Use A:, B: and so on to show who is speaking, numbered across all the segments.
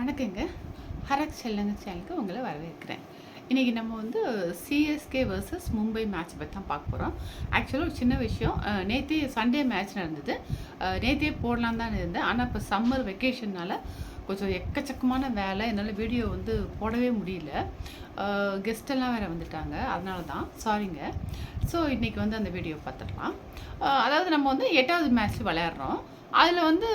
A: வணக்கங்க. ஹரக் செல்லங்க சேனலுக்கு உங்களை வரவேற்கிறேன். இன்றைக்கி நம்ம வந்து சிஎஸ்கே வர்சஸ் மும்பை மேட்ச் பற்றி தான் பார்க்க போகிறோம் ஆக்சுவலாக ஒரு சின்ன விஷயம். நேற்றே சண்டே மேட்ச் நடந்தது. நேற்றே போடலாம் தான் இருந்தேன். ஆனால் இப்போ சம்மர் வெக்கேஷன்னால் கொஞ்சம் எக்கச்சக்கமான வேலை. என்னால் வீடியோ வந்து போடவே முடியல. கெஸ்டெல்லாம் வேறு வந்துட்டாங்க. அதனால தான். சாரிங்க ஸோ இன்றைக்கி வந்து அந்த வீடியோ பார்த்துடலாம். அதாவது நம்ம வந்து எட்டாவது மேட்ச் விளையாடுறோம். அதில் வந்து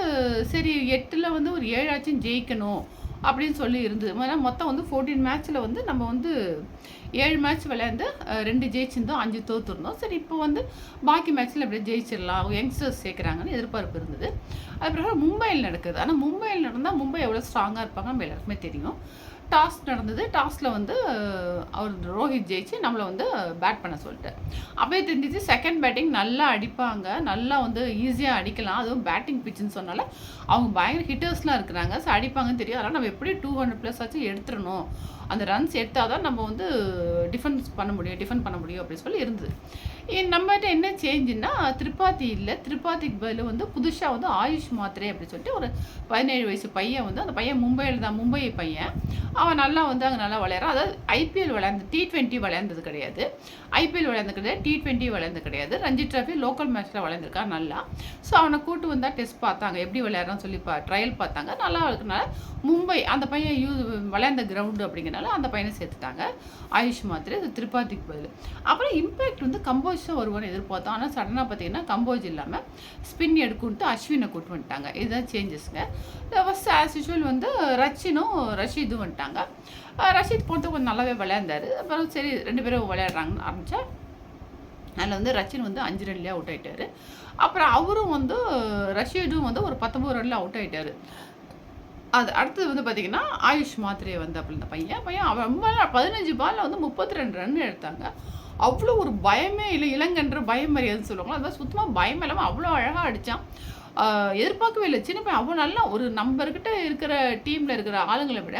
A: சரி எட்டில் வந்து ஒரு ஏழாச்சும் ஜெயிக்கணும் அப்படின்னு சொல்லி இருந்தது. ஏன்னா மொத்தம் வந்து ஃபோர்டீன் மேட்ச்சில் வந்து நம்ம வந்து ஏழு மேட்ச் விளையாண்டு ரெண்டு ஜெயிச்சிருந்தோம் அஞ்சு தோத்துருந்தோம். சரி இப்போ வந்து பாக்கி மேட்ச்சில் அப்படியே ஜெயிச்சிடலாம் யங்ஸ்டர்ஸ் சேர்க்குறாங்கன்னு எதிர்பார்ப்பு இருந்தது. அது பிறகு மும்பையில் நடக்குது. ஆனால் மும்பையில் நடந்தால் மும்பை எவ்வளோ ஸ்ட்ராங்காக இருப்பாங்க நம்ம எல்லாருக்குமே தெரியும். டாஸ் நடந்தது. டாஸில் வந்து அவர் ரோஹித் ஜெயிச்சு நம்மளை வந்து பேட் பண்ண சொல்லிட்டு. அப்போயே தெரிஞ்சிச்சு செகண்ட் பேட்டிங் நல்லா அடிப்பாங்க. நல்லா வந்து ஈஸியாக அடிக்கலாம். அதுவும் பேட்டிங் பிச்சுன்னு சொன்னால அவங்க பயங்கர ஹிட்டர்ஸ்லாம் இருக்கிறாங்க. ஸோ அடிப்பாங்கன்னு தெரியும் அதனால் நம்ம எப்படி டூ ஹண்ட்ரட் ப்ளஸ் ஆச்சு எடுத்துடணும். அந்த ரன்ஸ் எடுத்தால் தான் நம்ம வந்து டிஃபென்ஸ் பண்ண முடியும் டிஃபெண்ட் பண்ண முடியும் அப்படின்னு சொல்லி இருந்தது. இ- நம்மகிட்ட என்ன சேஞ்சுன்னா திருப்பாத்தி இல்லை. திருப்பாத்திக்கு பதில் வந்து புதுசாக வந்து ஆயுஷ் மாத்திரை அப்படின்னு சொல்லிட்டு ஒரு பதினேழு வயசு பையன் வந்து அந்த பையன் மும்பையில் தான் மும்பை பையன். அவன் நல்லா வந்து அங்கே நல்லா விளையாடுறான். அதாவது ஐபிஎல் விளையாண்டு டி டுவெண்ட்டி விளையாண்டது கிடையாது. ஐபிஎல் விளையாண்டு கிடையாது டி டுவெண்ட்டி விளையாண்டு கிடையாது. ரஞ்சி ட்ராஃபி லோக்கல் மேட்ச்சில் விளையாண்டுருக்கான் நல்லா. ஸோ அவனை கூட்டு வந்தால் டெஸ்ட் பார்த்தாங்க. எப்படி விளையாடுறான்னு சொல்லி பா ட்ரையல் பார்த்தாங்க. நல்லா இருக்கனால மும்பை அந்த பையன் யூ விளையாண்ட கிரவுண்டு அதனால அந்த பையனை சேர்த்துட்டாங்க. ஆயுஷ் மாத்திரை இது திரிபாதிக்கு பதில். அப்புறம் இம்பேக்ட் வந்து கம்போஜ் தான் வருவான்னு எதிர்பார்த்தோம். ஆனால் சடனாக பார்த்தீங்கன்னா கம்போஜ் இல்லாமல் ஸ்பின் எடுக்கும்ட்டு அஸ்வினை கூட்டு வந்துட்டாங்க. இதுதான் சேஞ்சஸ்ங்க ஃபஸ்ட் ஆஸ் யூஷுவல் வந்து ரச்சினும் ரஷீதும் வந்துட்டாங்க. ரஷீத் போனது கொஞ்சம் நல்லாவே விளையாண்டாரு. அப்புறம் சரி ரெண்டு பேரும் விளையாடுறாங்கன்னு ஆரம்பித்தா அதில் வந்து ரச்சின் வந்து அஞ்சு ரன்லேயே அவுட் ஆகிட்டார் அப்புறம் அவரும் வந்து ரஷீடும் வந்து ஒரு பத்தொம்பது ரன்ல அவுட் ஆகிட்டார் அது அடுத்தது வந்து பார்த்தீங்கன்னா ஆயுஷ் மாத்திரையை வந்து அப்படி இந்த பையன் பையன் அவன் ரொம்ப பதினஞ்சு பாலில் வந்து முப்பத்தி ரெண்டு ரன் எடுத்தாங்க. அவ்வளோ ஒரு பயமே இல்லை இளங்கன்ற பயம் மரியாதைன்னு சொல்லுவாங்களோ? அது மாதிரி சுத்தமாக பயம் இல்லாமல் அவ்வளோ அழகாக அடித்தான் எதிர்பார்க்கவே இல்லை. சின்ன பையன் அவ்வளோ நல்லா ஒரு நம்பர்கிட்ட இருக்கிற டீமில் இருக்கிற ஆளுங்களை விட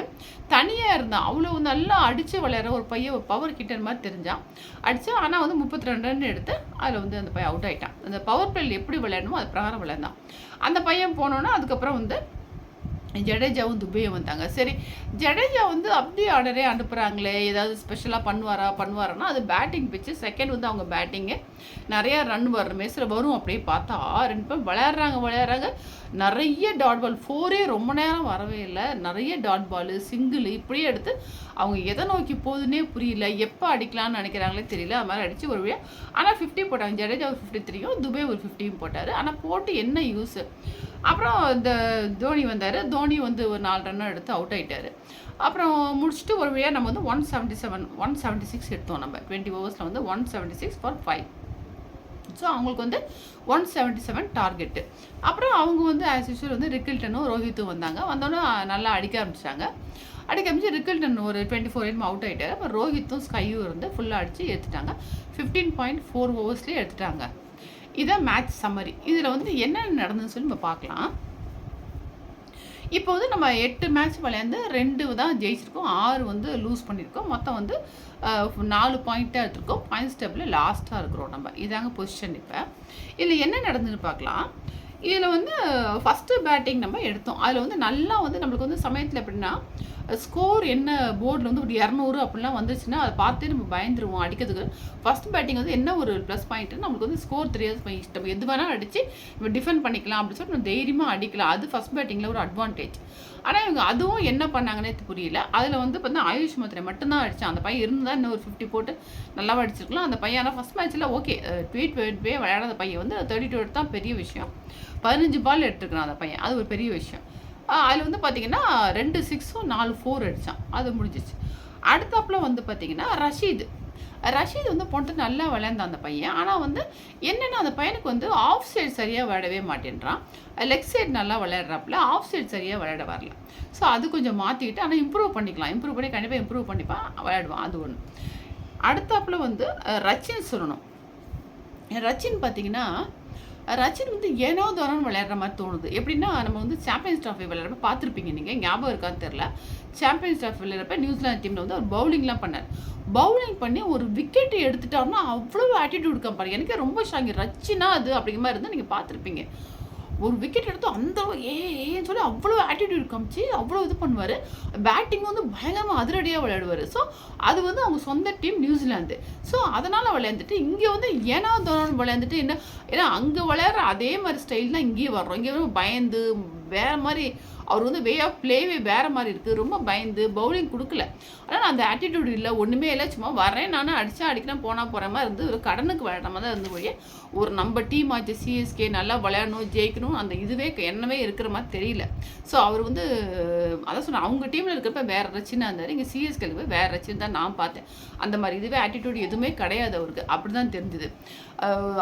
A: தனியாக இருந்தான். அவ்வளோ நல்லா அடித்து விளையாடுற ஒரு பையன் ஒரு பவர் கிட்டர் மாதிரி தெரிஞ்சான். அடித்தா ஆனால் வந்து முப்பத்தி ரெண்டு ரன் எடுத்து அதில் வந்து அந்த பையன் அவுட் ஆயிட்டான். அந்த பவர் பிளேயில் எப்படி விளையாடணுமோ அது பிரகாரம் விளையாண்டான் அந்த பையன் போனோன்னா அதுக்கப்புறம் வந்து ஜடேஜாவும் துபையும் வந்தாங்க சரி ஜடேஜா வந்து அப்படியே ஆர்டரே அனுப்புகிறாங்களே ஏதாவது ஸ்பெஷலாக பண்ணுவாரா பண்ணுவாரான்னா அது பேட்டிங் பிச்சு செகண்ட் வந்து அவங்க பேட்டிங்கு நிறையா ரன் வர்ற மேஸில் வரும் அப்படியே பார்த்தா ரெண்டு பேரும் விளையாடுறாங்க விளையாடுறாங்க. நிறைய டாட் பால் ஃபோரே ரொம்ப நேரம் வரவே இல்லை. நிறைய டாட் பால் சிங்கிள் இப்படியே எடுத்து அவங்க எதை நோக்கி போகுதுன்னே புரியல. எப்போ அடிக்கலாம்னு நினைக்கிறாங்களே தெரியல. அது மாதிரி அடித்து ஒரு வழியாக ஆனால் ஃபிஃப்டி போட்டாங்க. ஜடேஜா ஒரு ஃபிஃப்டி த்ரீயும் துபே ஒரு ஃபிஃப்டியும் போட்டார். ஆனால் போட்டு என்ன யூஸு அப்புறம் இந்த தோனி வந்தார். தோனி வந்து ஒரு நாலு ரன்னும் எடுத்து அவுட் ஆகிட்டார் அப்புறம் முடிச்சுட்டு ஒரு வழியாக நம்ம வந்து one seventy seven one seventy six எடுத்தோம் நம்ம. டுவெண்ட்டி ஓவர்ஸில் வந்து one seventy six for five so அவங்களுக்கு வந்து ஒன் செவன்ட்டி செவன் டார்கெட்டு அப்புறம் அவங்க வந்து ஆஸ் யூஷுவல் வந்து ரிக்கில்டனும் ரோஹித்தும் வந்தாங்க. வந்தோன்னே நல்லா அடிக்க ஆரம்பிச்சிட்டாங்க அடிக்க ஆரம்பிச்சு ரிக்கில்டன் ஒரு டுவெண்ட்டி ஃபோர் எயிட் அவுட் ஆகிட்டார் அப்புறம் ரோஹித்தும் ஸ்கையும் இருந்து ஃபுல்லாக அடித்து எடுத்துட்டாங்க ஃபிஃப்டீன் பாயிண்ட் ஃபோர் ஓவர்ஸ்லேயே எடுத்துட்டாங்க. இதான் மேட்ச் சம்மரி இதில் வந்து என்னென்ன நடந்ததுன்னு சொல்லி நம்ம பார்க்கலாம். இப்போ வந்து நம்ம எட்டு மேட்ச் விளையாண்டு ரெண்டு தான் ஜெயிச்சிருக்கோம். ஆறு வந்து லூஸ் பண்ணியிருக்கோம் மொத்தம் வந்து நாலு பாயிண்ட்டாக எடுத்திருக்கோம். பாயிண்ட்ஸ் டேபிளில் லாஸ்ட்டாக இருக்கிறோம் நம்ம. இதாங்க பொசிஷன் இப்போ. இதில் என்ன நடந்ததுன்னு பார்க்கலாம். இதில் வந்து ஃபஸ்ட்டு பேட்டிங் நம்ம எடுத்தோம். அதில் வந்து நல்லா வந்து நம்மளுக்கு வந்து சமயத்தில் எப்படின்னா ஸ்கோர் என்ன போர்டில் வந்து ஒரு இரநூறு அப்படிலாம் வந்துச்சுன்னா அதை பார்த்தே நம்ம பயந்துருவோம் அடிக்கிறதுக்கு. ஃபஸ்ட் பேட்டிங் வந்து என்ன ஒரு ப்ளஸ் பாயிண்ட்டு நம்மளுக்கு வந்து ஸ்கோர் தெரியாது நம்ம இஷ்டம். எது வேணால் அடித்து நம்ம டிஃபெண்ட் பண்ணிக்கலாம் அப்படின்னு சொல்லிட்டு நம்ம தைரியமாக அடிக்கலாம். அது ஃபஸ்ட் பேட்டிங்கில் ஒரு அட்வான்டேஜ் ஆனால் இவங்க அதுவும் என்ன பண்ணாங்கன்னே புரியல. அதில் வந்து பார்த்தா ஆயுஷ் மாத்திரை மட்டும்தான் அடித்தான் அந்த பையன் இருந்தால் இன்னும் ஒரு ஃபிஃப்டி போட்டு நல்லா அடிச்சிருக்கலாம். அந்த பையன் ஆனால் ஃபஸ்ட் மேட்ச்சில் ஓகே ட்வீட் வெயிட்வே விளையாடாத பையன். வந்து தேர்ட்டி டூ எடுத்தால் பெரிய விஷயம். பதினஞ்சு பால் எடுத்துருக்கான் அந்த பையன். அது ஒரு பெரிய விஷயம். அதில் வந்து பார்த்தீங்கன்னா ரெண்டு சிக்ஸும் நாலு ஃபோர் அடித்தான் அது முடிஞ்சிச்சு. அடுத்தாப்புல வந்து பார்த்தீங்கன்னா ரஷீது. ரஷீத் வந்து போட்டு நல்லா விளையாண்டான் அந்த பையன். ஆனால் வந்து என்னென்னா அந்த பையனுக்கு வந்து ஆஃப் சைடு சரியாக விளையாடவே மாட்டேன்றான். லெக் சைடு நல்லா விளையாடுறாப்புல ஆஃப் சைடு சரியாக விளையாட வரல. ஸோ அது கொஞ்சம் மாற்றிக்கிட்டு ஆனால் இம்ப்ரூவ் பண்ணிக்கலாம். இம்ப்ரூவ் பண்ணி கண்டிப்பாக இம்ப்ரூவ் பண்ணிப்பான் விளையாடுவான். அது ஒன்று அடுத்தாப்புல வந்து ரச்சின் சொல்லணும். ரச்சின் பார்த்தீங்கன்னா ரச்சின் வந்து ஏனோ தூரம் விளையாடுற மாதிரி தோணுது. எப்படின்னா நம்ம வந்து சாம்பியன்ஸ் ட்ராஃபி விளையாடுறப்ப பார்த்துருப்பீங்க நீங்கள் ஞாபகம் இருக்கான்னு தெரில சாம்பியன்ஸ் ட்ராஃபி விளையாடுறப்ப நியூசிலாந்து டீமில் வந்து ஒரு பவுலிங்லாம் பண்ணார். பவுலிங் பண்ணி ஒரு விக்கெட் எடுத்துட்டாருன்னா அவ்வளோ ஆட்டிடியூட் கம்பெனி எனக்கு ரொம்ப ஷாங்கி ரச்சினா அது அப்படிங்கிற மாதிரி இருந்தால் நீங்கள் பார்த்துருப்பீங்க. ஒரு விக்கெட் எடுத்து அந்த ஏ ஏன்னு சொல்லி அவ்வளோ ஆட்டிடியூட் காமிச்சு அவ்வளோ இது பண்ணுவார். பேட்டிங் வந்து பயங்கரமாக அதிரடியாக விளையாடுவார். ஸோ அது வந்து அவங்க சொந்த டீம் நியூசிலாந்து ஸோ அதனால் விளையாண்டுட்டு இங்கே வந்து ஏனா தோணும் விளையாண்டுட்டு என்ன ஏன்னா அங்கே விளையாடுற அதே மாதிரி ஸ்டைல் தான் இங்கேயே வர்றோம். இங்கே வந்து பயந்து வேறு மாதிரி அவர் வந்து வே ஆஃப் பிளேவே வேறு மாதிரி இருக்குது ரொம்ப பயந்து பவுலிங் கொடுக்கல. ஆனால் அந்த ஆட்டிடியூட் இல்லை. ஒன்றுமே இல்லை. சும்மா வரேன் நானும் அடித்தா அடிக்கிறேன் போனால் போகிற மாதிரி இருந்து ஒரு கடனுக்கு விளையாடுற மாதிரி தான் இருந்து போய் ஒரு நம்ம டீம் ஆச்சு சிஎஸ்கே நல்லா விளையாடணும் ஜெயிக்கணும் அந்த இதுவே என்னவே இருக்கிற மாதிரி தெரியல. ஸோ அவர் வந்து அதான் சொன்னேன் அவங்க டீமில் இருக்கிறப்ப வேறு ரச்சினா இருந்தார். இங்கே சிஎஸ்கே போய் வேறு ரச்சின்னு தான் நான் பார்த்தேன். அந்த மாதிரி இதுவே ஆட்டிடியூட் எதுவுமே கிடையாது அவருக்கு. அப்படி தான் தெரிஞ்சுது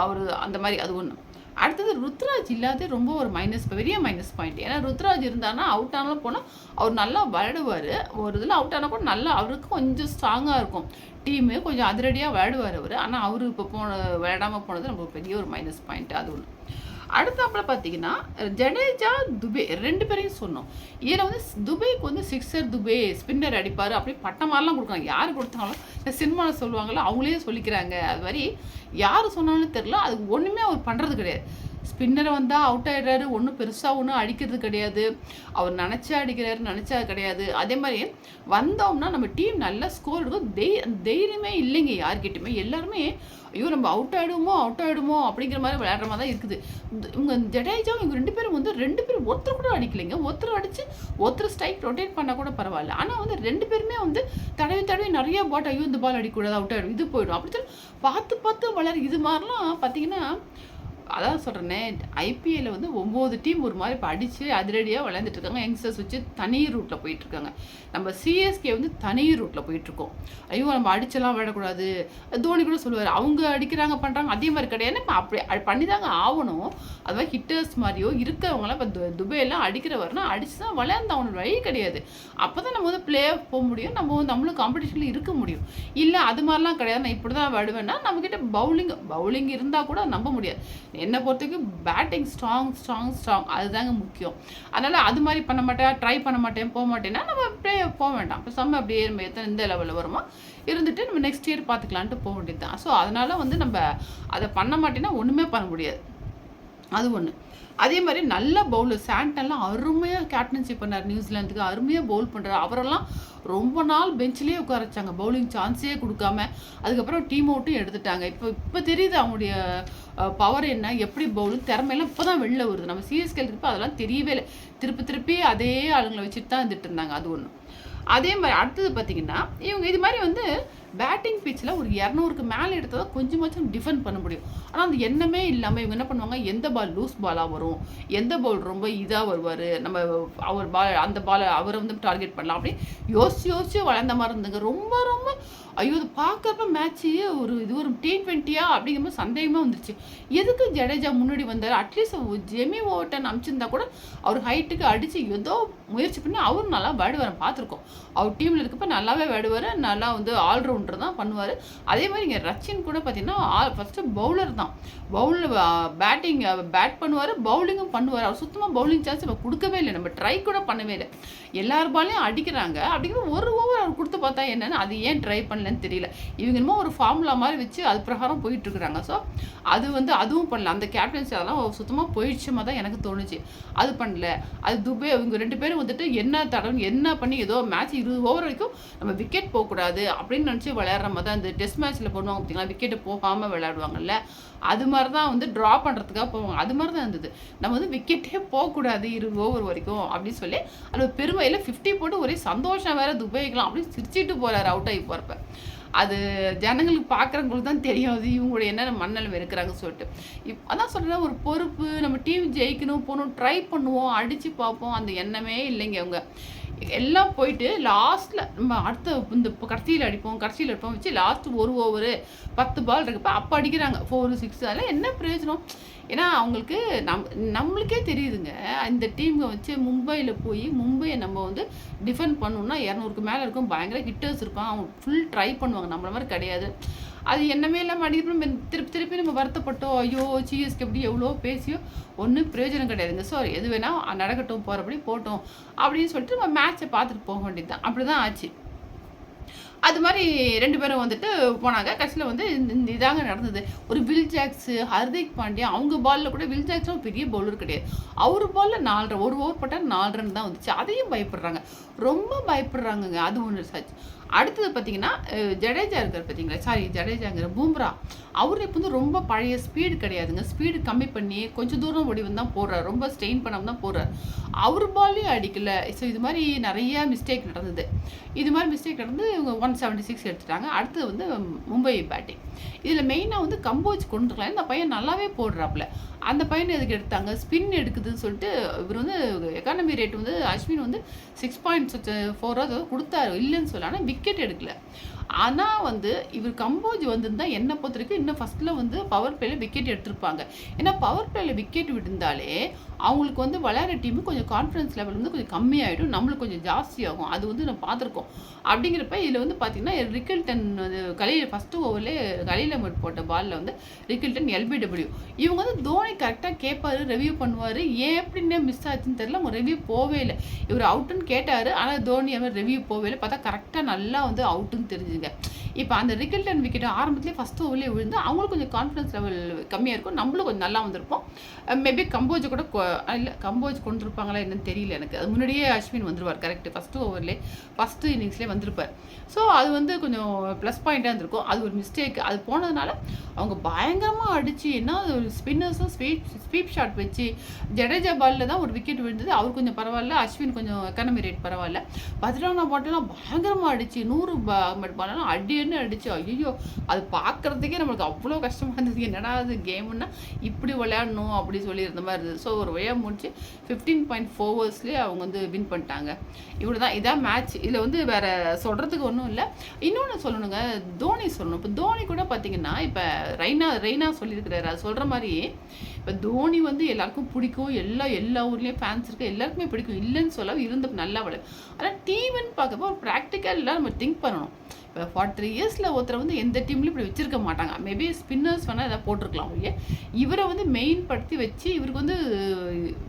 A: அவர் அந்த மாதிரி அது ஒன்று அடுத்தது ருத்ராஜ் இல்லாத ரொம்ப ஒரு மைனஸ் பெரிய மைனஸ் பாயிண்ட் ஏன்னா ருத்ராஜ் இருந்தானா அவுட் ஆனாலும் போனால் அவர் நல்லா விளையாடுவார். ஒரு இதில் அவுட் ஆனால் கூட நல்லா அவருக்கு கொஞ்சம் ஸ்ட்ராங்காக இருக்கும். டீமு கொஞ்சம் அதிரடியாக விளையாடுவார் அவர். ஆனால் அவர் இப்போ போன விளையாடாமல் போனது ரொம்ப பெரிய ஒரு மைனஸ் பாயிண்ட் அது ஒன்று அடுத்தாப்பில் பார்த்தீங்கன்னா ஜடேஜா துபே ரெண்டு பேரையும் சொன்னோம். இதில் வந்து துபேக்கு வந்து சிக்ஸர் துபே ஸ்பின்னர் அடிப்பார் அப்படி பட்டம் மாதிரிலாம் கொடுக்குறாங்க. யார் கொடுத்தாங்களோ இந்த சினிமாவில் சொல்லுவாங்களோ அவங்களே சொல்லிக்கிறாங்க. அது மாதிரி யார் சொன்னாலும் தெரில அது ஒன்றுமே அவர் பண்ணுறது கிடையாது. ஸ்பின்னரை வந்தால் அவுட் ஆகிடுறாரு ஒன்றும் பெருசாக ஒன்றும் அடிக்கிறது கிடையாது. அவர் நினச்சா அடிக்கிறாரு நினச்சா கிடையாது. அதே மாதிரி வந்தோம்னா நம்ம டீம் நல்லா ஸ்கோர் எடுக்கும். தெய் தைரியமே இல்லைங்க யார்கிட்டையுமே. எல்லாருமே ஐயோ நம்ம அவுட் ஆகிடுமோ அவுட் ஆகிடுமோ அப்படிங்கிற மாதிரி விளையாடுற மாதிரி தான் இருக்குது. இவங்க ஜடேஜா இவங்க ரெண்டு பேரும் வந்து ரெண்டு பேரும் ஒருத்தர் கூட அடிக்கலைங்க. ஒருத்தர் அடித்து ஒருத்தர் ஸ்ட்ரைக் ரொட்டேட் பண்ணால் கூட பரவாயில்ல. ஆனால் வந்து ரெண்டு பேருமே வந்து தடவி தடவி நிறைய பாட் ஐயோ இந்த பால் அடிக்கூடாது அவுட் ஆகிடும் இது போயிடும். அப்படி சொல்லி பார்த்து பார்த்து வளர. இது மாதிரிலாம் பார்த்தீங்கன்னா அதான் சொல்கிறேனே ஐபிஎல்ல வந்து ஒம்பது டீம் ஒரு மாதிரி இப்போ அடித்து அதிரடியாக விளையாண்டுட்டு இருக்காங்க. யங்ஸ்டர்ஸ் வச்சு தனி ரூட்டில் போயிட்டுருக்காங்க நம்ம சிஎஸ்கே வந்து தனி ரூட்டில் போயிட்டுருக்கோம் ஐயோ நம்ம அடிச்செல்லாம் விடக்கூடாது தோனி கூட சொல்லுவார் அவங்க அடிக்கிறாங்க பண்ணுறாங்க அதே மாதிரி கிடையாது. இப்போ அப்படி பண்ணி தாங்க ஆகணும். அது மாதிரி ஹிட்டர்ஸ் மாதிரியோ இருக்கிறவங்களாம் இப்போ துபாயெல்லாம் அடிக்கிறவர்னா அடிச்சு தான் விளையாண்டு வழி கிடையாது. அப்போ தான் நம்ம வந்து பிளே போக முடியும். நம்ம வந்து நம்மளும் காம்படிஷனில் இருக்க முடியும். இல்லை அது மாதிரிலாம் கிடையாது. நான் இப்படி தான் விடுவேன்னா நம்மக்கிட்ட பவுலிங் பவுலிங் இருந்தால் கூட நம்ப முடியாது. என்னை பொறுத்தவரைக்கும் பேட்டிங் ஸ்ட்ராங் ஸ்ட்ராங் ஸ்ட்ராங் அதுதாங்க முக்கியம். அதனால் அது மாதிரி பண்ண மாட்டேன் ட்ரை பண்ண மாட்டேன் போக மாட்டேன்னா நம்ம அப்படியே போக வேண்டாம். இப்போ செம்ம அப்படியே நம்ம எத்தனை எந்த லெவலில் வருமோ? இருந்துட்டு நம்ம நெக்ஸ்ட் இயர் பார்த்துக்கலான்ட்டு போக வேண்டியது தான் ஸோ அதனால் வந்து நம்ம அதை பண்ண மாட்டேன்னா ஒன்றுமே பண்ண முடியாது. அது ஒன்று அதே மாதிரி நல்ல பவுலர் சாண்டன்லாம் அருமையாக கேப்டன்ஷிப் பண்ணார் நியூசிலாந்துக்கு. அருமையாக பவுல் பண்ணுறாரு அவரெல்லாம் ரொம்ப நாள் பெஞ்சிலே உட்கார வச்சாங்க. பவுலிங் சான்ஸே கொடுக்காம. அதுக்கப்புறம் டீம் அவுட்டும் எடுத்துட்டாங்க. இப்போ இப்போ தெரியுது அவங்களுடைய பவர் என்ன எப்படி பவுலிங் திறமையெல்லாம் இப்போ தான் வெளில வருது. நம்ம சிஎஸ்கே இருப்போ அதெல்லாம் தெரியவே இல்லை. திருப்பி திருப்பி அதே ஆளுங்களை வச்சுட்டு தான் இருந்துட்டு இருந்தாங்க. அது ஒன்று அதே மாதிரி அடுத்தது பார்த்தீங்கன்னா இவங்க இது மாதிரி வந்து பேட்டிங் பிச்சில் ஒரு இரநூறுக்கு மேலே எடுத்தால் கொஞ்சமாச்சும் டிஃபெண்ட் பண்ண முடியும். ஆனால் அந்த எண்ணமே இல்லாமல் இவங்க என்ன பண்ணுவாங்க? எந்த பால் லூஸ் பாலாக வரும்? எந்த பால் ரொம்ப இதாக வருவார்? நம்ம அவர் பால் அந்த பாலை அவரை வந்து டார்கெட் பண்ணலாம் அப்படி யோசிச்சு யோசிச்சு வளர்ந்த மாதிரி இருந்துங்க ரொம்ப ரொம்ப ஐயோ இது பார்க்கறப்ப மேட்ச்சு ஒரு இது ஒரு டி ட்வெண்ட்டியா அப்படிங்கும்போது சந்தேகமாக வந்துருச்சு. எதுக்கு ஜடேஜா முன்னாடி வந்தார்? அட்லீஸ்ட் ஜெமி ஓட்டன் அமிச்சிருந்தா கூட அவர் ஹைட்டுக்கு அடித்து ஏதோ முயற்சி பண்ணி அவரும் நல்லா விடுவார் பார்த்துருக்கோம். அவர் டீமில் இருக்கப்ப நல்லாவே விடுவார் நல்லா வந்து ஆல்ரவுண்டர் தான் பண்ணுவார். அதே மாதிரி இங்கே ரச்சின் கூட பார்த்தீங்கன்னா ஃபஸ்ட்டு பவுலர் தான். பவுல் பேட்டிங் பேட் பண்ணுவார் பவுலிங்கும் பண்ணுவார். அவர் சுத்தமாக பவுலிங் சான்ஸ் இப்போ கொடுக்கவே இல்லை. நம்ம ட்ரை கூட பண்ணவே இல்லை. எல்லார் பாலையும் அடிக்கிறாங்க. அப்படிங்கிற ஒரு ஓவர் அவர் கொடுத்து பார்த்தா என்னென்னு அது ஏன் ட்ரை பண்ணலன்னு தெரியல. இவங்க என்னமோ ஒரு ஃபார்முலா மாதிரி வச்சு அது பிரகாரம் போயிட்டுருக்குறாங்க. ஸோ அது வந்து அதுவும் பண்ணல. அந்த கேப்டன்சி அதெல்லாம் சுத்தமாக போயிடுச்சுமா தான் எனக்கு தோணுச்சு. அது பண்ணல. அது துபே இவங்க ரெண்டு பேரும் வந்துட்டு என்ன தடவை என்ன பண்ணி ஏதோ மேட்ச் இருபது ஓவர் வரைக்கும் நம்ம விக்கெட் போகக்கூடாது அப்படின்னு நினச்சி விளையாடுற மாதிரி தான் இந்த டெஸ்ட் மேட்ச்சில் பண்ணுவாங்க பார்த்தீங்களா? விக்கெட்டு போகாமல் விளையாடுவாங்கல்ல. அது மாதிரி தான் வந்து ட்ரா பண்ணுறதுக்காக போவாங்க. அது மாதிரி தான் இருந்தது. நம்ம வந்து விக்கெட்டே போகக்கூடாது இருபது ஓவர் வரைக்கும் அப்படின்னு சொல்லி அது பெருமையில் ஃபிஃப்டி போட்டு ஒரே சந்தோஷம் வேறு துபாய்க்கலாம் அப்படின்னு சிரிச்சிட்டு போகிறாரு அவுட் ஆகி போகிறப்ப அது ஜனங்களுக்கு பார்க்குறவங்களுக்கு தான் தெரியும் அது இவங்களுடைய என்னென்ன மண்ணலம் இருக்கிறாங்க சொல்லிட்டு. இப் அதான் சொல்கிறேன் ஒரு பொறுப்பு நம்ம டீம் ஜெயிக்கணும் போகணும் ட்ரை பண்ணுவோம் அடித்து பார்ப்போம். அந்த எண்ணமே இல்லைங்க அவங்க. எல்லாம் போயிட்டு லாஸ்ட்டில் நம்ம அடுத்த இந்த கடைசியில் அடிப்போம் கடைசியில் அடிப்போம் வச்சு லாஸ்ட்டு ஒரு ஓவரு பத்து பால் இருக்கப்போ அப்போ அடிக்கிறாங்க. ஃபோர் சிக்ஸ் அதெல்லாம் என்ன பிரயோஜனம்? ஏன்னா அவங்களுக்கு நம் நம்மளுக்கே தெரியுதுங்க. இந்த டீமை வச்சு மும்பையில் போய் மும்பையை நம்ம வந்து டிஃபெண்ட் பண்ணணும்னா இரநூறுக்கு மேலே இருக்கும். பயங்கர ஹிட்டர்ஸ் இருப்பான் அவங்க ஃபுல் ட்ரை பண்ணுவாங்க. நம்மள மாதிரி கிடையாது. அது என்னமே இல்லாமல் அடிக்கிறப்ப திருப்பி திருப்பி நம்ம வருத்தப்பட்டோம் ஐயோ சிஎஸ்கே எப்படி எவ்வளோ பேசியோ ஒன்றும் பிரயோஜனம் கிடையாதுங்க. ஸோ எது வேணால் நடக்கட்டும் போகிறபடி போட்டோம் அப்படின்னு சொல்லிட்டு நம்ம மேட்ச்சை பார்த்துட்டு போக வேண்டியது தான் அப்படி தான் ஆச்சு. அது மாதிரி ரெண்டு பேரும் வந்துட்டு போனாங்க. கடைசியில் வந்து இந்த இதாங்க நடந்தது. ஒரு வில் ஜாக்ஸு ஹர்திக் பாண்டியா அவங்க பாலில் கூட வில் ஜாக்ஸும் பெரிய பவுலர் கிடையாது. அவர் பாலில் நாலரை ஒரு ஓவர் போட்டால் நாலு ரன் தான் வந்துச்சு. அதையும் பயப்படுறாங்க. ரொம்ப பயப்படுறாங்கங்க. அது ஒன்று சாச்சு அடுத்தது பார்த்தீங்கன்னா ஜடேஜா இருக்கார் பார்த்தீங்களா சாரி ஜடேஜாங்கிற பூம்ரா அவர் இப்போ வந்து ரொம்ப பழைய ஸ்பீடு கிடையாதுங்க. ஸ்பீடு கம்மி பண்ணி கொஞ்சம் தூரம் ஓடி வந்து தான் போடுறாரு. ரொம்ப ஸ்ட்ரெயின் பண்ணாமல் தான் போடுறாரு. அவர் பால்லையும் அடிக்கல. ஸோ இது மாதிரி நிறைய மிஸ்டேக் நடந்தது. இது மாதிரி மிஸ்டேக் நடந்து இவங்க ஒன் செவன்ட்டி சிக்ஸ் எடுத்துட்டாங்க. அடுத்தது வந்து மும்பை பேட்டிங் இதில் மெயினாக வந்து கம்போஜ் கொண்டுருக்கலாம் இந்த பையன் நல்லாவே போடுறாப்புல. அந்த பையனை எதுக்கு எடுத்தாங்க? ஸ்பின் எடுக்குதுன்னு சொல்லிட்டு இவர் வந்து எக்கானமி ரேட் வந்து அஸ்வின் வந்து சிக்ஸ் பாயிண்ட் ஃபோரோ கொடுத்தாரு. இல்லைன்னு சொல்ல ஆனால் விக்கெட் எடுக்கல. ஆனால் வந்து இவர் கம்போஜ் வந்திருந்தா என்னை பொறுத்த வரைக்கும் இன்னும் ஃபஸ்ட்டில் வந்து பவர் பிளேயில் விக்கெட் எடுத்திருப்பாங்க. ஏன்னா பவர் பிளேயில் விக்கெட் விட்டுருந்தாலே அவங்களுக்கு வந்து விளையாடுற டீமு கொஞ்சம் கான்ஃபிடன்ஸ் லெவல் வந்து கொஞ்சம் கம்மியாகிடும் நம்மளுக்கு கொஞ்சம் ஜாஸ்தியாகும். அது வந்து நம்ம பார்த்துருக்கோம். அப்படிங்கிறப்ப இதில் வந்து பார்த்தீங்கன்னா ரிக்கில்டன் வந்து கலையில் ஃபஸ்ட்டு ஓவரில் கலையில் மட்டும் போட்ட பாலில் வந்து ரிக்கில்டன் எல்பிடபிள்யூ. இவங்க வந்து தோனி கரெக்டாக கேட்பாரு ரிவ்யூ பண்ணுவார். ஏன் எப்படின்னே மிஸ் ஆச்சுன்னு தெரியல. அவங்க ரிவ்யூ போவே இல்லை. இவர் அவுட்டுன்னு கேட்டார். ஆனால் தோனி அவர் ரிவ்யூ போவே இல்லை. பார்த்தா கரெக்டாக நல்லா வந்து அவுட்டுன்னு தெரிஞ்சுங்க. இப்போ அந்த ரிக்கில்டன் விக்கெட் ஆரம்பத்துலேயே ஃபஸ்ட் ஓவர்லேயே விழுந்து அவங்களுக்கு கொஞ்சம் கான்ஃபிடன்ஸ் லெவல் கம்மியாக இருக்கும். நம்மளும் கொஞ்சம் நல்லா வந்திருப்போம். மேபி கம்போஜ் கூட இல்லை கம்போஜ் கொண்டு இருப்பாங்களா என்னன்னு தெரியல எனக்கு. அது முன்னாடியே அஸ்வின் வந்துருவார் கரெக்ட் ஃபஸ்ட்டு ஓவர்லேயே ஃபஸ்ட்டு இன்னிங்ஸ்லேயே வந்திருப்பார். ஸோ அது வந்து கொஞ்சம் ப்ளஸ் பாயிண்ட்டாக இருந்திருக்கும். அது ஒரு மிஸ்டேக் அது போனதுனால அவங்க பயங்கரமாக அடித்து என்ன ஒரு ஸ்பின்னர்ஸும் ஸ்வீப் ஸ்வீப் ஷாட் வச்சு ஜடேஜா பாலில் தான் ஒரு விக்கெட் விழுந்தது. அவர் கொஞ்சம் பரவாயில்ல. அஸ்வின் கொஞ்சம் எக்கனமி ரேட் பரவாயில்ல. பதினாலாம் பாட்டெல்லாம் பயங்கரமாக அடித்து நூறு பாலெல்லாம் அடின்னு அடிச்சு ஐயோ அது பார்க்குறதுக்கே நம்மளுக்கு அவ்வளோ கஷ்டமாக இருந்தது. என்னடா அது கேமுன்னா இப்படி விளையாடணும் அப்படி சொல்லி இருந்த மாதிரி இருந்தது. ஸோ ஒரு வழியாக முடிச்சு ஃபிஃப்டீன் பாயிண்ட் ஃபோர் அவங்க வந்து வின் பண்ணிட்டாங்க. இப்படி தான் இதான் மேட்ச் இதில் வந்து வேற சொல்கிறதுக்கு ஒன்றும் இல்லை. இன்னொன்று சொல்லணுங்க. தோனி சொல்லணும். இப்போ தோனி கூட பார்த்தீங்கன்னா இப்போ ரெய்னா ரெய்னா சொல்லியிருக்கிறாரு. அது சொல்கிற மாதிரி இப்போ தோனி வந்து எல்லாருக்கும் பிடிக்கும். எல்லா எல்லா ஊர்லேயும் ஃபேன்ஸ் இருக்குது எல்லாருக்குமே பிடிக்கும். இல்லைன்னு சொல்ல இருந்த நல்லா விளை ஆனால் டீம்னு பார்க்கப்போ ஒரு ப்ராக்டிக்கலாக நம்ம திங்க் பண்ணணும். இப்போ ஃபார்ட்டி த்ரீ இயர்ஸில் ஒருத்தரை வந்து எந்த டீம்லையும் இப்படி வச்சிருக்க மாட்டாங்க. மேபி ஸ்பின்னர்ஸ் வேணால் எதாவது போட்டிருக்கலாம் ஒழிய. இவரை வந்து மெயின் படுத்தி வச்சு இவருக்கு வந்து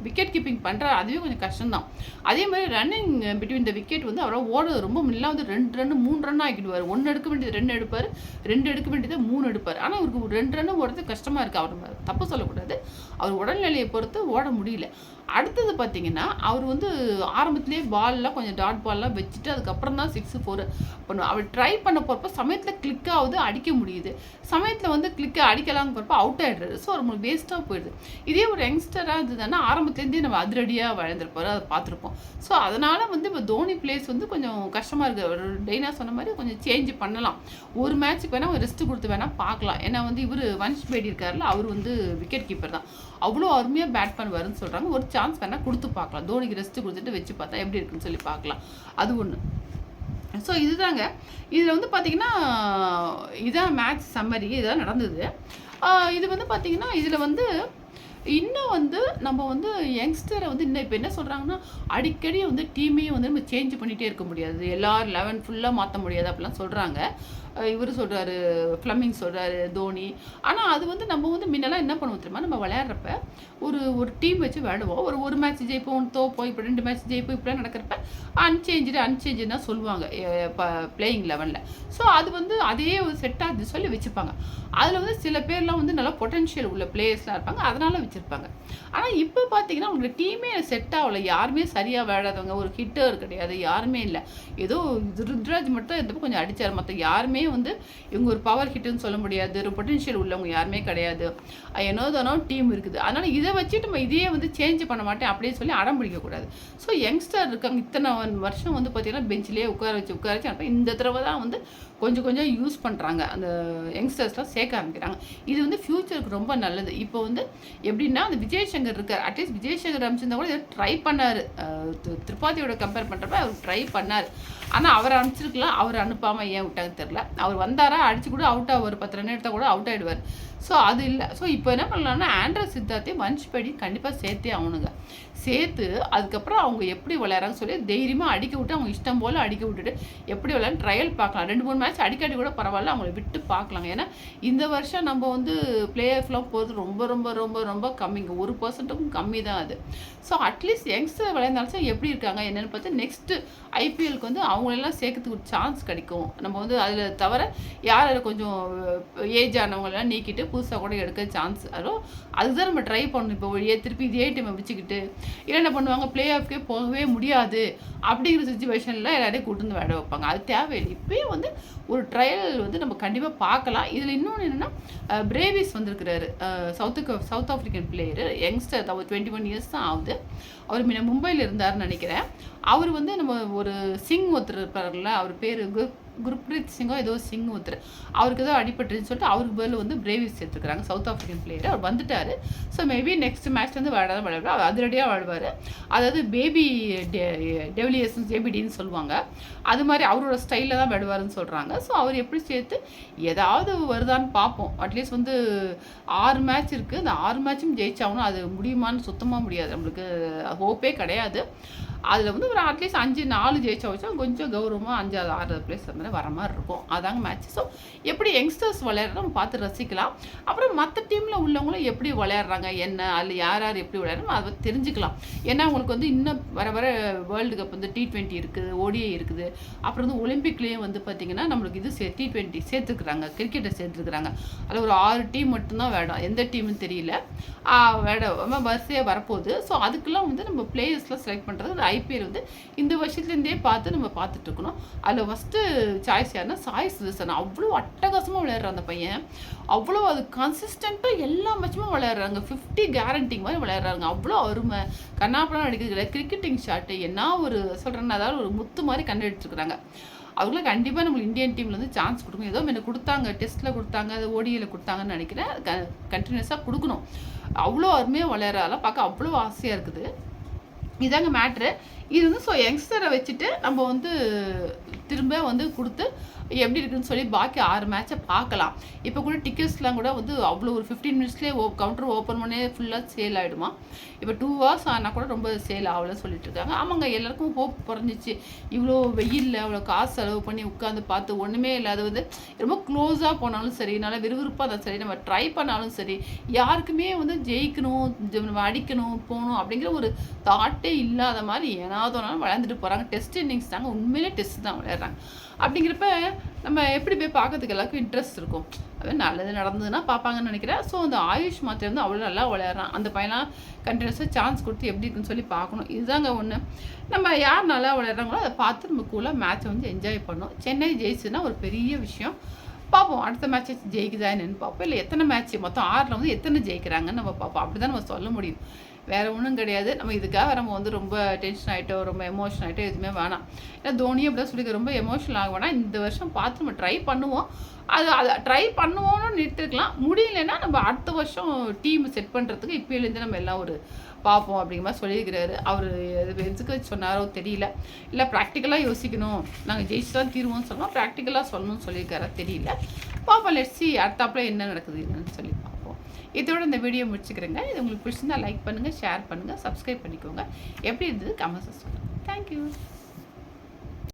A: விக்கெட் கீப்பிங் பண்ணுற அதுவே கொஞ்சம் கஷ்டம்தான். அதே மாதிரி ரன்னிங் பிட்வீன் த விக்கெட் வந்து அவரால் ஓட ரொம்ப முன்னெல்லாம் வந்து ரெண்டு ரன் மூணு ரன் ஆக்கிடுவார். ஒன்று எடுக்க வேண்டியது ரெண்டு எடுப்பார். ரெண்டு எடுக்க வேண்டியது மூணு எடுப்பார். ஆனால் இவருக்கு ஒரு ரெண்டு ரன்னு ஓடுறது கஷ்டமாக இருக்குது அவர் தப்பு சொல்லக்கூடாது. அவர் உடல்நிலையை பொறுத்து ஓட முடியல. அடுத்தது பார்த்தீங்கன்னா அவர் வந்து ஆரம்பத்திலேயே பால்லாம் கொஞ்சம் டாட் பால்லாம் வச்சுட்டு அதுக்கப்புறம் தான் சிக்ஸ் ஃபோர் பண்ணுவோம் அவர் ட்ரை பண்ண போகிறப்ப சமயத்தில் கிளிக் ஆகுது அடிக்க முடியுது. சமயத்தில் வந்து கிளிக்கை அடிக்கலாங்க போகிறப்ப அவுட் ஆகிடுறாரு ஸோ ரொம்ப வேஸ்ட்டாக போயிடுது. இதே ஒரு யங்ஸ்டராக இருந்ததுன்னா ஆரம்பத்துலேருந்தே நம்ம அதிரடியாக வளர்ந்துருப்பாரு அதை பார்த்துருப்போம். ஸோ அதனால் வந்து இப்போ தோனி பிளேஸ் வந்து கொஞ்சம் கஷ்டமாக இருக்குது ஒரு டெய்னா சொன்ன மாதிரி கொஞ்சம் சேஞ்ச் பண்ணலாம். ஒரு மேட்ச்சுக்கு வேணால் ரெஸ்ட் கொடுத்து வேணால் பார்க்கலாம். ஏன்னா வந்து இவர் வன்ஷ் பேடி இருக்கார்ல அவர் வந்து விக்கெட் கீப்பர் தான். அவ்வளோ அருமையாக பேட் பண்ணுவாருன்னு சொல்கிறாங்க ஒரு சான்ஸ் வேணால் கொடுத்து பார்க்கலாம். தோனிக்கு ரெஸ்ட் கொடுத்துட்டு வச்சு பார்த்தா எப்படி இருக்குன்னு சொல்லி பார்க்கலாம். அது ஒன்று ஸோ இதுதாங்க. இதில் வந்து பார்த்தீங்கன்னா இதான் மேட்ச் சம்மரி இதெல்லாம் நடந்தது. இது வந்து பார்த்தீங்கன்னா இதில் வந்து இன்னும் வந்து நம்ம வந்து யங்ஸ்டரை வந்து இன்னும் இப்போ என்ன சொல்கிறாங்கன்னா அடிக்கடி வந்து டீமையும் வந்து நம்ம சேஞ்ச் பண்ணிகிட்டே இருக்க முடியாது. எல்லாரும் லெவன் ஃபுல்லாக மாற்ற முடியாது அப்படிலாம் சொல்கிறாங்க இவர் சொல்கிறாரு ஃப்ளமிங் சொல்கிறாரு தோனி. ஆனால் அது வந்து நம்ம வந்து முன்னெல்லாம் என்ன பண்ணுவோம் தெரியுமா? நம்ம விளையாடுறப்ப ஒரு ஒரு டீம் வச்சு விளையாடுவோம். ஒரு ஒரு மேட்ச் ஜெயிப்போம் தோப்போம் இப்போ ரெண்டு மேட்ச் ஜெயிப்போம் இப்படிலாம் நடக்கிறப்ப அன்சேஞ்சு அன்சேஞ்சு தான் சொல்லுவாங்க பிளேயிங் லெவனில் ஸோ அது வந்து அதே ஒரு செட் ஆகுது சொல்லி வச்சுப்பாங்க. அதில் வந்து சில பேர்லாம் வந்து நல்லா பொட்டன்ஷியல் உள்ள பிளேயர்ஸ்லாம் இருப்பாங்க. அதனால வச்சுருப்பாங்க. ஆனால் இப்போ பார்த்தீங்கன்னா உங்களுக்கு டீமே செட் ஆகல. யாருமே சரியாக விளையாடாதவங்க. ஒரு ஹிட்டர் கிடையாது. யாருமே இல்லை. ஏதோ ருத்ராஜ் மட்டும் இருந்தப்போ கொஞ்சம் அடிச்சார். மற்ற யாருமே வந்து இவங்க ஒரு பவர் ஹிட்டுன்னு சொல்ல முடியாது. ஒரு பொட்டென்ஷியல் உள்ளவங்க யாருமே கிடையாது. என்னோதானோ டீம் இருக்குது. அதனால் இதை வச்சுட்டு நம்ம இதையே வந்து சேஞ்ச் பண்ண மாட்டேன் அப்படியே சொல்லி அடம் பிடிக்கக்கூடாது. ஸோ யங்ஸ்டர் இருக்காங்க. இத்தனை வருஷம் வந்து பார்த்தீங்கன்னா பெஞ்சிலே உட்கார வச்சு உட்கார வச்சு அப்போ இந்த தடவை தான் வந்து கொஞ்சம் கொஞ்சம் யூஸ் பண்ணுறாங்க அந்த யங்ஸ்டர்ஸ்லாம் சேர்க்க ஆரம்பிக்கிறாங்க. இது வந்து ஃப்யூச்சருக்கு ரொம்ப நல்லது. இப்போ வந்து எப்படின்னா அந்த விஜயசங்கர் இருக்கார். அட்லீஸ்ட் விஜய் அமைச்சிருந்தா அனுப்பிச்சிருந்தா கூட ட்ரை பண்ணார். திரிபாதியோட கம்பேர் பண்ணுறப்ப அவர் ட்ரை பண்ணார். ஆனால் அவர் அனுப்பிச்சிருக்கலாம் அவர் அனுப்பாமல் ஏன் விட்டாங்கன்னு தெரில அவர் வந்தாரா? அடிச்சு கூட அவுட் ஆவார். பத்து ரன் எடுத்தால் கூட அவுட் ஆகிடுவார் ஸோ அது இல்லை. ஸோ இப்போ என்ன பண்ணலான்னா ஆண்ட்ரா சித்தார்த்தையும் வன்ஷ் படி கண்டிப்பாக சேர்த்தே ஆகணுங்க. சேர்த்து அதுக்கப்புறம் அவங்க எப்படி விளையாடுறாங்க சொல்லி தைரியமாக அடிக்க விட்டு அவங்க இஷ்டம் போல் அடிக்க விட்டுட்டு எப்படி விளையாடு ட்ரையல் பார்க்கலாம். ரெண்டு மூணு மேட்ச் அடிக்கடி கூட பரவாயில்ல அவங்கள விட்டு பார்க்கலாம். ஏன்னா இந்த வருஷம் நம்ம வந்து பிளே ஆஃப்லாம் போகிறது ரொம்ப ரொம்ப ரொம்ப ரொம்ப கம்மிங்க. ஒரு பர்சன்ட்டுக்கும் கம்மி தான் அது. ஸோ அட்லீஸ்ட் யங்ஸ்டர் விளையாண்டாலும் எப்படி இருக்காங்க என்னென்னு பார்த்து நெக்ஸ்ட்டு ஐபிஎலுக்கு வந்து அவங்களெல்லாம் சேர்க்கறதுக்கு ஒரு சான்ஸ் கிடைக்கும். நம்ம வந்து அதில் தவிர யார் கொஞ்சம் ஏஜ் ஆனவங்களெல்லாம் நீக்கிட்டு புதுசாக கூட எடுக்க சான்ஸ் வரும். அதுதான் நம்ம ட்ரை பண்ணணும். இப்போ வழியே திருப்பி இதே டீமை வச்சுக்கிட்டு இல்லை என்ன பண்ணுவாங்க? பிளே ஆஃப்கே போகவே முடியாது. அப்படிங்கிற சுச்சுவேஷனில் எல்லாரையும் கூட்டு வந்து விளையாட வைப்பாங்க. அது தேவையில்லை. இப்போயும் வந்து ஒரு ட்ரையல் வந்து நம்ம கண்டிப்பாக பார்க்கலாம். இதில் இன்னொன்று என்னென்னா பிரேவிஸ் வந்திருக்கிறாரு. சவுத்துக்கு சவுத் ஆஃப்ரிக்கன் பிளேயரு யங்ஸ்டர் அவர் டுவெண்ட்டி ஒன் இயர்ஸ் தான் ஆகுது. அவர் முன்ன மும்பையில் இருந்தார்னு நினைக்கிறேன். அவர் வந்து நம்ம ஒரு சிங் ஒருத்தர் இருப்பார்ல அவர் பேர் குருப்ரீத் சிங்கோ ஏதோ சிங் ஒருத்தர். அவருக்கு ஏதோ அடிபட்டுருன்னு சொல்லிட்டு அவருக்கு பதில் வந்து பிரேவிஸ் சேர்த்துருக்காங்க சவுத் ஆஃப்ரிக்கன் பிளேயர் அவர் வந்துட்டார். ஸோ மேபி நெக்ஸ்ட் மேட்ச் வந்து விளையாட தான் விளையாடுவார் அவர் அதிரடியாக வாழ்வார். அதாவது பேபி டெவிலியர்ஸ் ஜேபிடின்னு சொல்லுவாங்க. அது மாதிரி அவரோட ஸ்டைலில் தான் விளையாடுவார்னு சொல்கிறாங்க ஸோ அவர் எப்படி சேர்த்து ஏதாவது வருதான்னு பார்ப்போம். அட்லீஸ்ட் வந்து ஆறு மேட்ச் இருக்குது அந்த ஆறு மேட்சும் ஜெயிச்சாகணும். அது முடியுமான்னு சுத்தமாக முடியாது. நம்மளுக்கு ஹோப்பே கிடையாது. அதில் வந்து ஒரு அட்லீஸ்ட் அஞ்சு நாலு ஜெயிச்சா வச்சா கொஞ்சம் கௌரவமாக அஞ்சாவது ஆறு பிளேஸ் அந்த மாதிரி வர மாதிரி இருக்கும். அதாங்க மேட்ச் ஸோ எப்படி யங்ஸ்டர்ஸ் விளையாடுறோம் நம்ம பார்த்து ரசிக்கலாம். அப்புறம் மற்ற டீமில் உள்ளவங்களும் எப்படி விளையாடுறாங்க என்ன அதில் யார் யார் எப்படி விளையாடுறோம் அதை தெரிஞ்சுக்கலாம். ஏன்னா உங்களுக்கு வந்து இன்னும் வர வர வேர்ல்டு கப் வந்து டி ட்வெண்ட்டி இருக்குது ஓடிஐ இருக்குது. அப்புறம் வந்து ஒலிம்பிக்லேயும் வந்து பார்த்திங்கன்னா நம்மளுக்கு இது சே டி ட்வெண்ட்டி சேர்த்துருக்குறாங்க கிரிக்கெட்டை சேர்த்துருக்குறாங்க. அதில் ஒரு ஆறு டீம் மட்டும்தான் வேடம் எந்த டீம்னு தெரியல. வேட வரிசையாக வரப்போகுது. ஸோ அதுக்கெல்லாம் வந்து நம்ம பிளேயர்ஸ்லாம் செலக்ட் பண்ணுறது ஐபிஎல் வந்து இந்த வருஷத்துலேருந்தே பார்த்து நம்ம பார்த்துட்ருக்கணும். அதில் ஃபஸ்ட்டு சாய்ஸ் யாருன்னா சாய் சுதர்சன். அவ்வளோ அட்டகாசமாக விளையாடுற அந்த பையன். அவ்வளோ அது கன்சிஸ்டண்ட்டாக எல்லா மேட்சுமே விளையாடுறாங்க. ஃபிஃப்டி கேரண்டிங் மாதிரி விளையாடுறாங்க. அவ்வளோ அருமை. கண்ணாப்படம் அடிக்கிறது கிரிக்கெட்டிங் ஷாட்டு என்ன ஒரு சொல்கிறேன்னா அதாவது ஒரு முத்து மாதிரி கண்டெடுத்துருக்குறாங்க. அவங்களும் கண்டிப்பாக நம்ம இந்தியன் டீமில் வந்து சான்ஸ் கொடுக்கணும். ஏதோ எனக்கு கொடுத்தாங்க டெஸ்ட்டில் கொடுத்தாங்க அது ஓடியில் கொடுத்தாங்கன்னு நினைக்கிறேன். க கண்டினியூஸாக கொடுக்கணும். அவ்வளோ அருமையாக விளையாடுறதெல்லாம் பார்க்க அவ்வளோ ஆசையாக இருக்குது. இதாங்க மேட்ரு இது வந்து ஸோ யங்ஸ்டரை வச்சுட்டு நம்ம வந்து திரும்ப வந்து கொடுத்து எப்படி இருக்குன்னு சொல்லி பாக்கி ஆறு மேட்சை பார்க்கலாம் இப்போ கூட டிக்கெட்ஸ்லாம் கூட வந்து அவ்வளோ ஒரு ஃபிஃப்டீன் மினிட்ஸ்லேயே ஓ கவுண்டர் ஓப்பன் பண்ணே ஃபுல்லாக சேல் ஆகிடுமா இப்போ டூ ஹவர்ஸ் ஆனால் கூட ரொம்ப சேல் ஆகலன்னு சொல்லிட்டு இருக்காங்க. ஆமாங்க எல்லாருக்கும் ஹோப் குறைஞ்சிச்சு. இவ்வளோ வெயிலில் அவ்வளோ காசு செலவு பண்ணி உட்காந்து பார்த்து ஒன்றுமே இல்லாத வந்து ரொம்ப க்ளோஸாக போனாலும் சரி நல்லா விறுவிறுப்பாக தான் சரி நம்ம ட்ரை பண்ணாலும் சரி யாருக்குமே வந்து ஜெயிக்கணும் நம்ம அடிக்கணும் போகணும் அப்படிங்கிற ஒரு தாட்டே இல்லாத மாதிரி ஏனாவதோனாலும் விளையாண்டுட்டு போகிறாங்க டெஸ்ட் இன்னிங்ஸ் தாங்க. உண்மையிலே டெஸ்ட் தான் விளையாடுறாங்க. அப்படிங்கிறப்ப நம்ம எப்படி போய் பார்க்கறதுக்கு எல்லாருக்கும் இன்ட்ரெஸ்ட் இருக்கும். அது நல்லது நடந்ததுன்னா பார்ப்பாங்கன்னு நினைக்கிறேன். ஸோ அந்த ஆயுஷ் மாத்திரை வந்து அவ்வளோ நல்லா விளையாடுறான். அந்த பையனாக கண்டினியூஸாக சான்ஸ் கொடுத்து எப்படி இருக்குன்னு சொல்லி பார்க்கணும். இதுதாங்க ஒன்று நம்ம யார் நல்லா விளையாடுறாங்களோ அதை பார்த்து நம்ம கூலாக மேட்ச்சை வந்து என்ஜாய் பண்ணணும். சென்னை ஜெயிச்சுன்னா ஒரு பெரிய விஷயம். பார்ப்போம். அடுத்த மேட்ச் ஜெயிக்குதா என்னன்னு பார்ப்போம். இல்லை எத்தனை மேட்ச் மொத்தம் ஆறில் வந்து எத்தனை ஜெயிக்கிறாங்கன்னு நம்ம பார்ப்போம். அப்படி தான் நம்ம சொல்ல முடியும். வேறு ஒன்றும் கிடையாது. நம்ம இதுக்காக நம்ம வந்து ரொம்ப டென்ஷன் ஆகிட்டோ ரொம்ப எமோஷன் ஆகிட்டோ எதுவுமே வேணாம். ஏன்னா தோனியும் அப்படிதான் சொல்லி ரொம்ப எமோஷனல் ஆக வேணாம். இந்த வருஷம் பார்த்து நம்ம ட்ரை பண்ணுவோம். அது அதை ட்ரை பண்ணுவோம்னு நிறுத்திருக்கலாம். முடியலன்னா நம்ம அடுத்த வருஷம் டீம் செட் பண்ணுறதுக்கு இப்போலேருந்து நம்ம எல்லாம் ஒரு பார்ப்போம் அப்படிங்கிற மாதிரி சொல்லியிருக்கிறாரு. அவர் எதுக்கு சொன்னாரோ தெரியல. இல்லை ப்ராக்டிக்கலாக யோசிக்கணும். நாங்கள் ஜெயிச்சு தான் தீர்வோம்னு சொன்னோம் ப்ராக்டிக்கலாக சொல்லணும்னு சொல்லியிருக்காரா தெரியல. பார்ப்போம். லெட்ஸி அடுத்தாப்புல என்ன நடக்குது என்னன்னு சொல்லிப்பான் இதோட இந்த வீடியோ முடிச்சுக்கிறேங்க. இது உங்களுக்கு பிடிச்சிருந்தா லைக் பண்ணுங்கள் ஷேர் பண்ணுங்கள் சப்ஸ்கிரைப் பண்ணிக்கோங்க. எப்படி இருந்தது? கமெண்ட்ஸ் சொல்லுங்கள் தேங்க்யூ